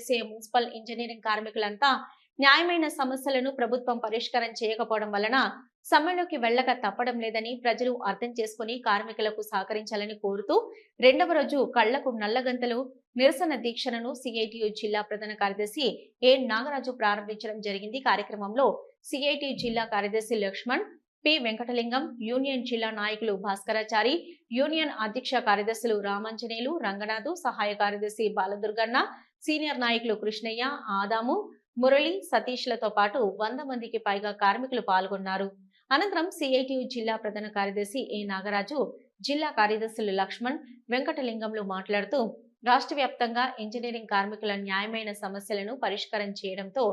చేసే municipal engineering కార్మికులంతా న్యాయమైన సమస్యలను ప్రభుత్వం పరిష్కారం చేయకపోవడం వలన సమ్మెలోకి వెళ్ళక తప్పడం లేదని ప్రజలు అర్థం చేసుకుని కార్మికులకు సహకరించాలని కోరుతూ రెండవ రోజు కళ్ళకు నల్లగంతలు నిరసన దీక్షలను సిఐటియు జిల్లా ప్రధాన కార్యదర్శి ఏ నాగరాజు ప్రారంభించడం జరిగింది. కార్యక్రమంలో సిఐటియు జిల్లా కార్యదర్శి లక్ష్మణ్ పి వెంకటలింగం యూనియన్ జిల్లా నాయకులు భాస్కరాచారి యూనియన్ అధ్యక్ష కార్యదర్శులు రామాంజనేయులు రంగనాథు సహాయ కార్యదర్శి బాలదుర్గన్న సీనియర్ నాయకులు కృష్ణయ్య ఆదాము మురళి సతీష్లతో పాటు వంద మందికి పైగా కార్మికులు పాల్గొన్నారు. అనంతరం సిఐటియు జిల్లా ప్రధాన కార్యదర్శి ఏ నాగరాజు జిల్లా కార్యదర్శులు లక్ష్మణ్ వెంకటలింగంలు మాట్లాడుతూ రాష్ట్ర వ్యాప్తంగా ఇంజనీరింగ్ కార్మికుల న్యాయమైన సమస్యలను పరిష్కారం చేయడంతో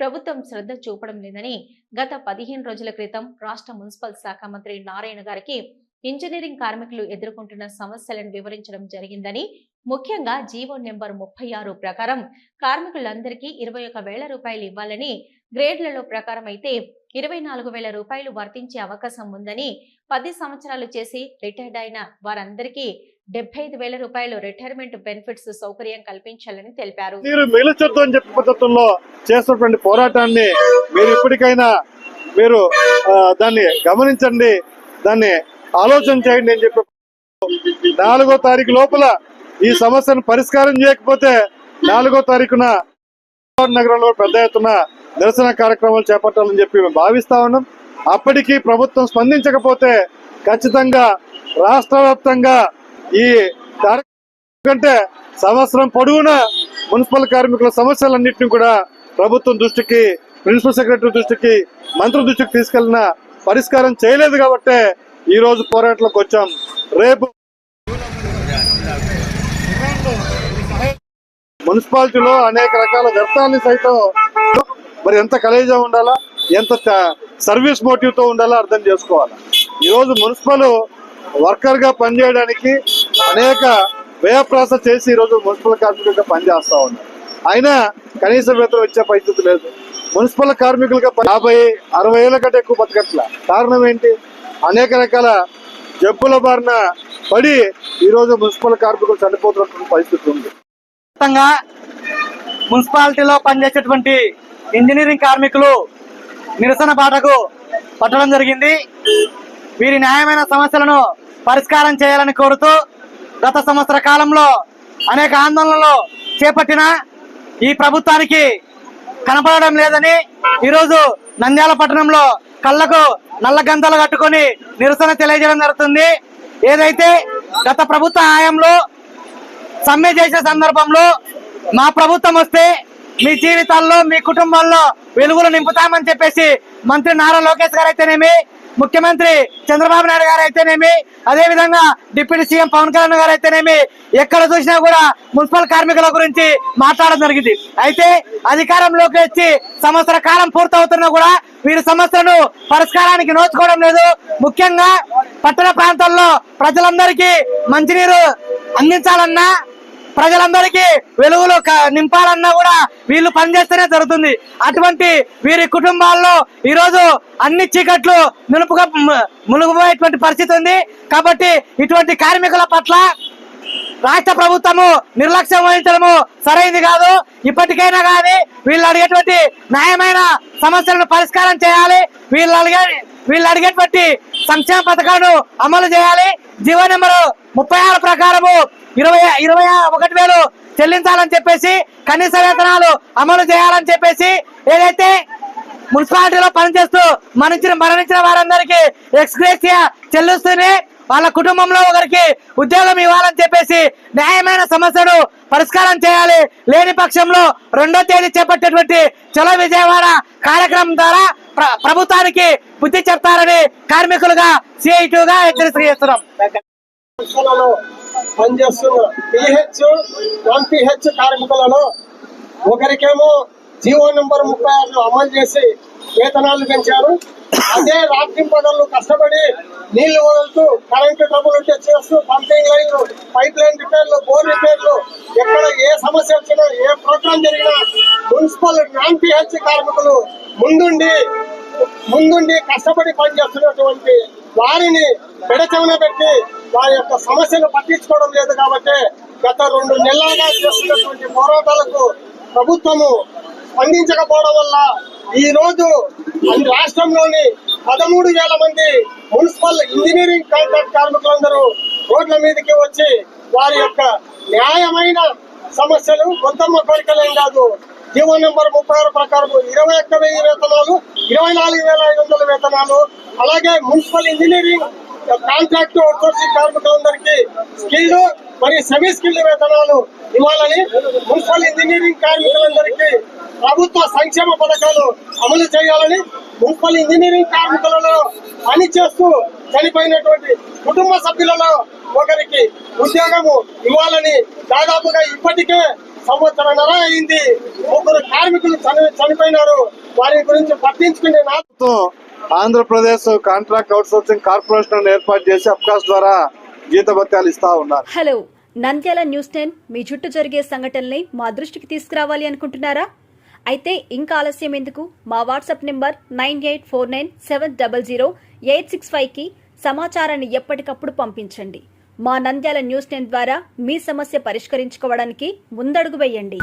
ప్రభుత్వం శ్రద్ధ చూపడం లేదని గత పదిహేను రోజుల క్రితం రాష్ట్ర మున్సిపల్ శాఖ మంత్రి నారాయణ గారికి ఇంజనీరింగ్ కార్మికులు ఎదుర్కొంటున్న సమస్యలను వివరించడం జరిగిందని ముఖ్యంగా జీవో నెంబర్ ముప్పై ఆరు ప్రకారం కార్మికులందరికీ ఇరవై ఒక వేల రూపాయలు ఇవ్వాలని గ్రేడ్లలో ప్రకారం అయితే ఇరవై నాలుగు వేల రూపాయలు వర్తించే అవకాశం ఉందని పది సంవత్సరాలు చేసి రిటైర్డ్ అయిన వారందరికీ డెబ్బై ఐదు వేల రూపాయలు రిటైర్మెంట్ బెనిఫిట్స్ సౌకర్యం కల్పించాలని తెలిపారు. మీరు మిగల్చొద్దు అని చెప్పే పద్ధతుల్లో చేస్తున్నటువంటి పోరాటాన్ని మీరు ఇప్పటికైనా మీరు దాన్ని గమనించండి దాన్ని ఆలోచన చేయండి అని చెప్పి నాలుగో తారీఖు లోపల ఈ సమస్యను పరిష్కారం చేయకపోతే నాలుగో తారీఖున నగరంలో పెద్ద ఎత్తున నిరసన కార్యక్రమాలు చేపట్టాలని చెప్పి మేము భావిస్తా ఉన్నాం. అప్పటికీ ప్రభుత్వం స్పందించకపోతే ఖచ్చితంగా రాష్ట్ర వ్యాప్తంగా ఈ కంటే సంవత్సరం పొడవునా మున్సిపల్ కార్మికుల సమస్యలన్నింటినీ కూడా ప్రభుత్వం దృష్టికి ప్రిన్సిపల్ సెక్రటరీ దృష్టికి మంత్రి దృష్టికి తీసుకెళ్ళిన పరిష్కారం చేయలేదు కాబట్టే ఈ రోజు పోరాటంలోకి వచ్చాం. రేపు మున్సిపాలిటీలో అనేక రకాల వ్యర్థాన్ని సైతం మరి ఎంత కలేజా ఉండాలా ఎంత సర్వీస్ మోటివ్తో అర్థం చేసుకోవాలి. ఈరోజు మున్సిపల్ వర్కర్గా పనిచేయడానికి అనేక వ్యయప్రాస చేసి ఈ రోజు మున్సిపల్ కార్మికులుగా పనిచేస్తా ఉన్నారు. అయినా కనీస వేతనం ఇచ్చే పరిస్థితి లేదు. మున్సిపల్ కార్మికులుగా యాభై అరవై ఏళ్ళ కంటే ఎక్కువ బతకట్ల. కారణం ఏంటి? అనేక రకాల జబ్బుల బారిన పడి ఈ రోజు మున్సిపల్ కార్మికులు చనిపోతున్నటువంటి పరిస్థితి ఉంది. మున్సిపాలిటీలో పనిచేసేటువంటి ఇంజనీరింగ్ కార్మికులు నిరసన బాటకు పట్టడం జరిగింది. వీరి న్యాయమైన సమస్యలను పరిష్కారం చేయాలని కోరుతూ గత సంవత్సర కాలంలో అనేక ఆందోళనలు చేపట్టిన ఈ ప్రభుత్వానికి కనపడడం లేదని ఈరోజు నంద్యాల పట్టణంలో కళ్ళకు నల్ల గంతలు కట్టుకొని నిరసన తెలియజేయడం జరుగుతుంది. ఏదైతే గత ప్రభుత్వ హయాంలో సమ్మె చేసే సందర్భంలో మా ప్రభుత్వం వస్తే మీ జీవితాల్లో మీ కుటుంబాల్లో వెలుగులు నింపుతామని చెప్పేసి మంత్రి నారా లోకేష్ గారు అయితేనేమి ముఖ్యమంత్రి చంద్రబాబు నాయుడు గారు అయితేనేమి అదే విధంగా డిప్యూటీ సీఎం పవన్ కళ్యాణ్ గారు అయితేనేమి ఎక్కడ చూసినా కూడా మున్సిపల్ కార్మికుల గురించి మాట్లాడడం జరిగింది. అయితే అధికారంలోకి వచ్చి సంవత్సర కాలం పూర్తవుతున్నా కూడా వీరి సమస్యను పరిష్కారానికి నోచుకోవడం లేదు. ముఖ్యంగా పట్టణ ప్రాంతాల్లో ప్రజలందరికీ మంచినీరు అందించాలన్నా ప్రజలందరికీ వెలుగులు నింపాలన్నా కూడా వీళ్ళు పనిచేస్తేనే జరుగుతుంది. అటువంటి వీరి కుటుంబాల్లో ఈరోజు అన్ని చీకట్లు నునుపుగా మునుగుపోయేటువంటి పరిస్థితి ఉంది. కాబట్టి ఇటువంటి కార్మికుల పట్ల రాష్ట్ర ప్రభుత్వము నిర్లక్ష్యం వహించడము సరైనది కాదు. ఇప్పటికైనా కానీ వీళ్ళు అడిగేటువంటి న్యాయమైన సమస్యలను పరిష్కారం చేయాలి. వీళ్ళు అడిగే వీళ్ళు అడిగేటువంటి సంక్షేమ పథకాలను అమలు చేయాలి. జీవో నెంబరు ముప్పై ఆరు ప్రకారము ఇరవై ఇరవై ఒకటి వేలు చెల్లించాలని చెప్పేసి కనీస వేతనాలు అమలు చేయాలని చెప్పేసి ఏదైతే మున్సిపాలిటీలో పనిచేస్తూ మరణించిన మరణించిన వారందరికీ ఎక్స్గ్రేసియా చెల్లిస్తూనే వాళ్ళ కుటుంబంలో ఒకరికి ఉద్యోగం ఇవ్వాలని చెప్పేసి న్యాయమైన సమస్యను పరిష్కారం చేయాలి. లేని పక్షంలో రెండో తేదీ చేపట్టేటువంటి చలో విజయవాడ కార్యక్రమం ద్వారా ప్రభుత్వానికి బుద్ధి చెప్తారని కార్మికులుగా సిఐటిగా హెచ్చరిక చేస్తున్నాం పనిచేస్తున్న పిహెచ్ నాన్ పిహెచ్ కార్మికులను ఒకరికేమో జీవో నెంబర్ ముప్పై ఆరు అమలు చేసి వేతనాలు పెంచారు. అదే రాత్రి పగళ్ళు కష్టపడి నీళ్ళు వదులుతూ కరెంటు ట్రబుల్ ఉంటే చేస్తూ పంపింగ్ లైన్లు పైప్ లైన్ రిపేర్లు బోర్ రిపేర్లు ఎక్కడ ఏ సమస్య వచ్చినా ఏ ప్రోగ్రాం జరిగినా మున్సిపల్ నాన్ పిహెచ్ కార్మికులు ముందుండి ముందుండి కష్టపడి పనిచేస్తున్నటువంటి వారిని పెడచెవిన పెట్టి వారి యొక్క సమస్యను పట్టించుకోవడం లేదు కాబట్టి గత రెండు నెలలుగా చేస్తున్నటువంటి పోరాటాలకు ప్రభుత్వము స్పందించకపోవడం వల్ల ఈ రోజు రాష్ట్రంలోని పదమూడు వేల మంది మున్సిపల్ ఇంజనీరింగ్ కాంట్రాక్ట్ కార్మికులందరూ రోడ్ల మీదకి వచ్చి వారి యొక్క న్యాయమైన సమస్యలు గొంతమ్మ కోరికలేం కాదు. జీవో నెంబర్ ముప్పై ఆరు ప్రకారం ఇరవై ఒక్క వెయ్యి వేతనాలు ఇరవై నాలుగు వేల ఐదు వందల వేతనాలు అలాగే మున్సిపల్ ఇంజనీరింగ్ కాంట్రాక్ట్ అవుట్సోర్సింగ్ కార్మికులందరికీ స్కిల్డ్ మరియు సెమీ స్కిల్డ్ వేతనాలు ఇవ్వాలని మున్సిపల్ ఇంజనీరింగ్ కార్మికులందరికీ ప్రభుత్వ సంక్షేమ పథకాలు అమలు చేయాలని మున్సిపల్ ఇంజనీరింగ్ కార్మికులలో పని చేస్తూ చనిపోయినటువంటి కుటుంబ సభ్యులలో ఒకరికి ఉద్యోగము ఇవ్వాలని దాదాపుగా ఇప్పటికే సంవత్సరంన్నర అయింది. ముగ్గురు కార్మికులు చని- చనిపోయినారు. వారి గురించి పట్టించుకునే నా ఆంధ్రప్రదేశ్ కాంట్రాక్ట్ అవుట్సోర్సింగ్ కార్పొరేషన్ ఏర్పాటు చేసి అబ్కాస్ ద్వారా జీతభత్యాలు ఇస్తా ఉన్నారు. హలో నంద్యాల న్యూస్ టెన్ మీ చుట్టూ జరిగే సంఘటనల్ని మా దృష్టికి తీసుకురావాలి అనుకుంటున్నారా? అయితే ఇంకా ఆలస్యం ఎందుకు? మా WhatsApp number nine eight four nine seven double zero eight six ఫైవ్కి సమాచారాన్ని ఎప్పటికప్పుడు పంపించండి. మా నంద్యాల న్యూస్ టెన్ ద్వారా మీ సమస్య పరిష్కరించుకోవడానికి ముందడుగు వేయండి.